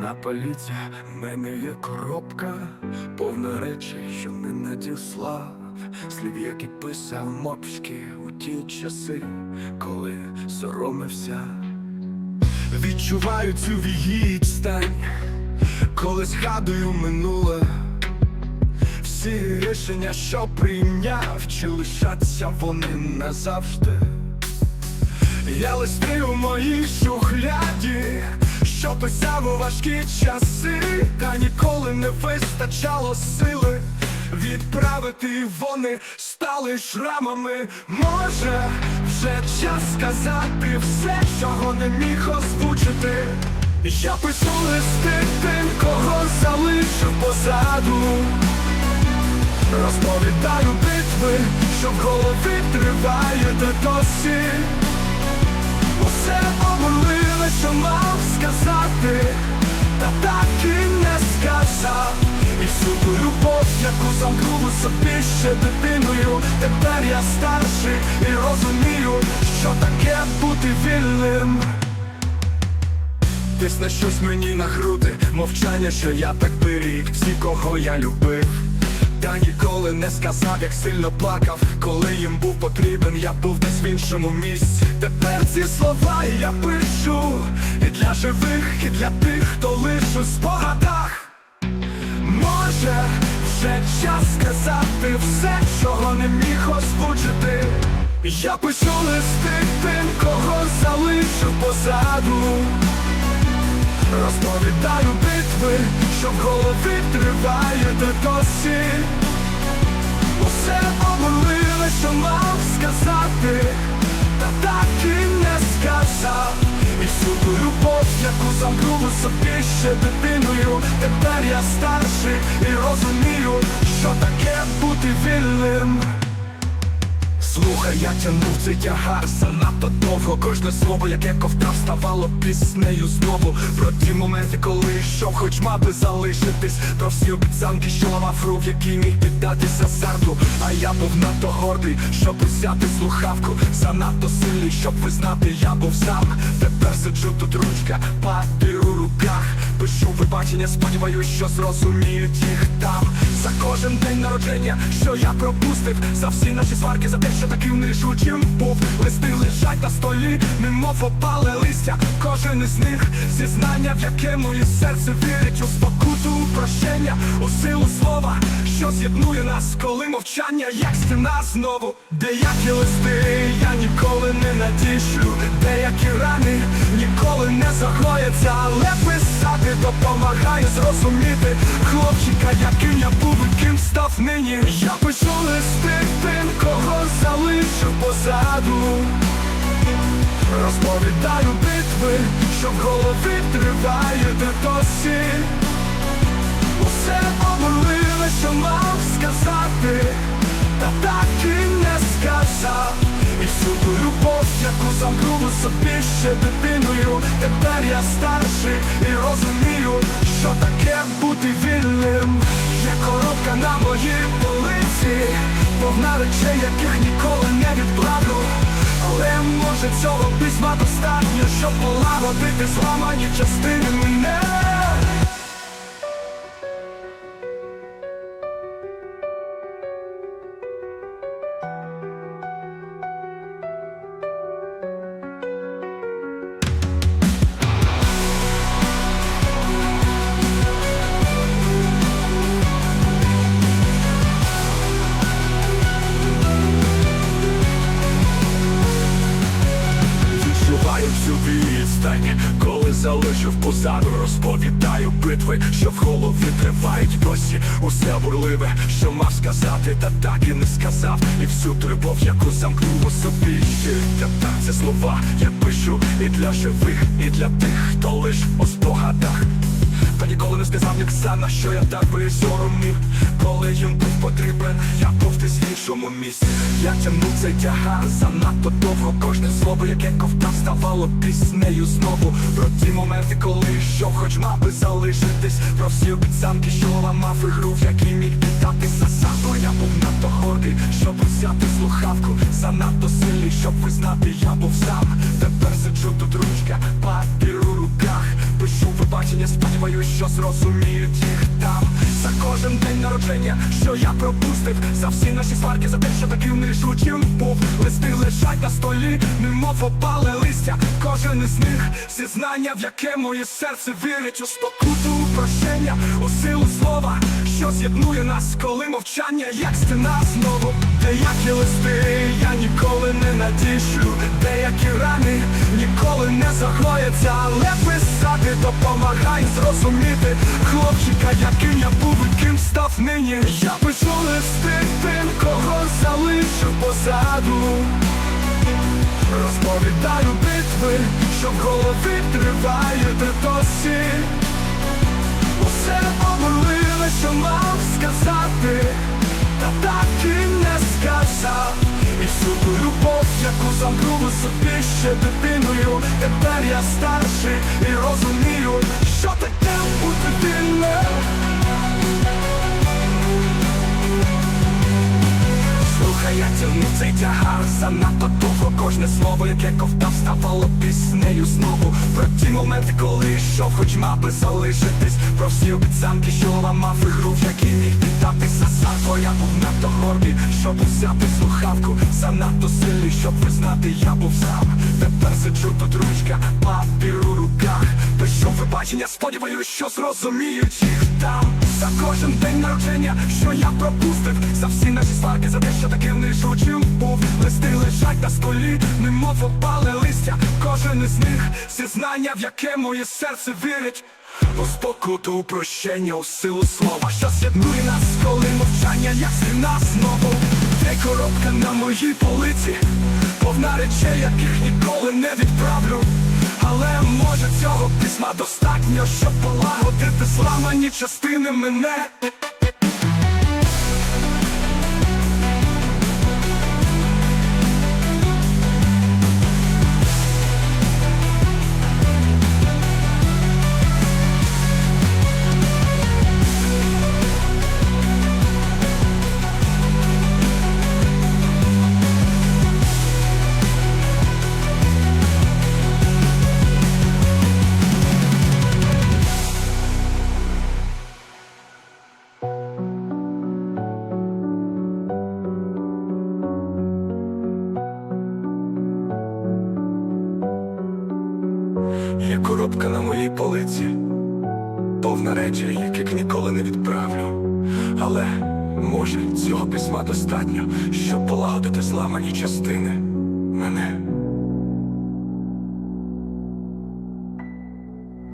На поліці мене є коробка, повна речей, що не надіслав. Слів, які писав мопськи у ті часи, коли соромився. Відчуваю цю відстань, коли згадую минуле. Всі рішення, що прийняв, чи лишаться вони назавжди. Я листи у моїй шухляді, що писав у важкі часи, та ніколи не вистачало сили відправити, вони стали шрамами. Може, вже час сказати все, чого не міг озвучити. Я пишу листи тим, кого залишив позаду. Розповідаю битви, що в голові триваєте досі. Усе обурили, що мав сказати, та так і не сказав. І всю ту любов, яку замкнув у собі ще дитиною, тепер я старший і розумію, що таке бути вільним. Тисне щось мені на груди, мовчання, що я так беріг, всі, кого я любив. Та ніколи не сказав, як сильно плакав, коли їм був потрібен, я був десь в іншому місці. Тепер ці слова я пишу і для живих, і для тих, хто лише в спогадах. Може, вже час сказати все, чого не міг озвучити. Я пишу листи тим, кого залишив позаду. Розповідаю битви, що в голові триваєте досі. Усе обурили, що мав сказати, та так і не сказав. І всю ту любов, яку замкнув у собі ще дитиною, тепер я старший і розумію, що таке бути вільним. Слухай, я тянув цей тягар занадто довго. Кожне слово, яке ковтав, ставало піснею знову. Про ті моменти, коли йшов, хоч мав би залишитись. Про всі обіцянки, що ламав рук, який міг піддатися азарту А я був надто гордий, щоб взяти слухавку. Занадто сильний, щоб визнати, я був сам. Тепер сиджу тут ручка, папір у руках. Пишу вибачення, сподіваюсь, що зрозуміють їх там За кожен день народження, що я пропустив. За всі наші сварки, за те, що таким нерішучим був. Листи лежать на столі, немов опале листя. Кожен із них зізнання, в яке моє серце вірить. У спокуту, у прощення, у силу слова Що з'єднує нас, коли мовчання, як стіна знову. Деякі листи я ніколи не надішлю. Деякі рани ніколи не загояться, але допомагає зрозуміти хлопчика, яким я був і ким став нині. Я пишу листи тим, кого залишив позаду. Розповідаю битви, що в голові триваєте досі. Усе обурили, що мав сказати, та так і не сказав. І всю ту любов, яку замкнув собі ще дитиною, тепер я старший і повна речей, яких ніколи не відкладу. Але може цього письма достатньо, щоб полагодити зламані частини мене. Залишив позаду, розповідаю битви, що в голові тривають досі Усе бурливе, що мав сказати, та так і не сказав. І всю трибов, яку замкнув у собі Та це слова я пишу і для живих, і для тих, хто лиш у спогадах. Та ніколи не сказав ні Ксана, що я так би соромів Коли їм був потрібен, я був десь іншому місці. Я тягнув цей тягар занадто довго. Кожне слово, яке ковтав, ставало піснею знову. Про ті моменти, коли йшов, хоч мав би залишитись. Про всі обіцянки, що ламав ігру, в якій міг піддатися сам я був надто гордий, щоб взяти слухавку. Занадто сильний, щоб визнати, я був сам. Тепер сиджу тут ручка, папір у руках. Пишу вибачення, сподіваюсь, що зрозуміють За кожен день народження, що я пропустив. За всі наші сварки, за те, що таким нерішучим був. Листи лежать на столі, немов опале листя. Кожен із них зізнання, в яке моє серце вірить. У спокуту, у прощення, у силу слова Що з'єднує нас, коли мовчання, як стіна знову. Деякі листи я ніколи не надішлю Деякі рани ніколи не загояться Але писати допомагає зрозуміти Хлопчика, яким я був і ким став нині. Я пишу листи тим, кого залишив позаду. Розповідаю битви, що в голові тривають досі яку замкнув собі ще дитиною. Тепер я старший і розумію, що таке бути вільним. Слухай, я тягну цей тягар занадто Кожне слово, яке ковтав, ставало піснею знову. Про ті моменти, коли йшов, хоч мав залишитись. Про всі обіцянки, що ламав і в якій міг піддатися сам Твоя був надто горбі, щоб взяти слухавку. Занадто сильний, щоб визнати, я був сам. Тепер сиджу тут ручка, папір у руках Пишу вибачення, сподіваюсь, що зрозуміють їх. Там За кожен день народження, що я пропустив. За всі наші сварки, за те, що таким нерішучим був. Листи лежать на столі, немов опале листя. Кожен із них зізнання, в яке моє серце вірить. У спокуту, у прощення, у силу слова, що з'єднує нас, коли мовчання, як стіна знову. Де коробка на моїй полиці, повна речей, яких ніколи не відправлю Але може цього письма достатньо, щоб полагодити зламані частини мене полиці, повна речей, яких ніколи не відправлю. Але може цього письма достатньо, щоб полагодити зламані частини мене.